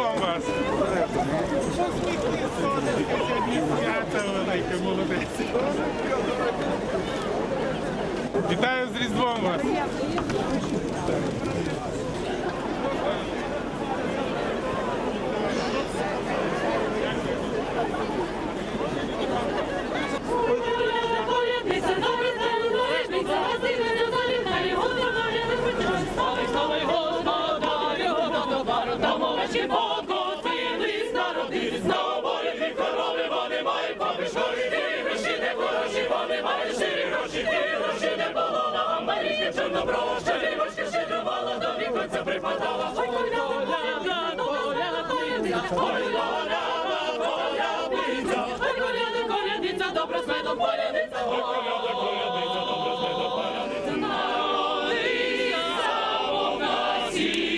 вам вас. Вітаю з Різдвом вас. Чи мають помішкові, і гроші не хороші, вони мають щирі гроші, і гроші не було на Марійки чорноброва, щирівочки щедрувала, до віконця припадала. Ой, коляда, коляда, ой, коляда, колядниця, ой, коляда, колядниця, добре з медом колядниця, ой, коляда, колядниця, добре з медом колядниця. Народився Бог на сіні,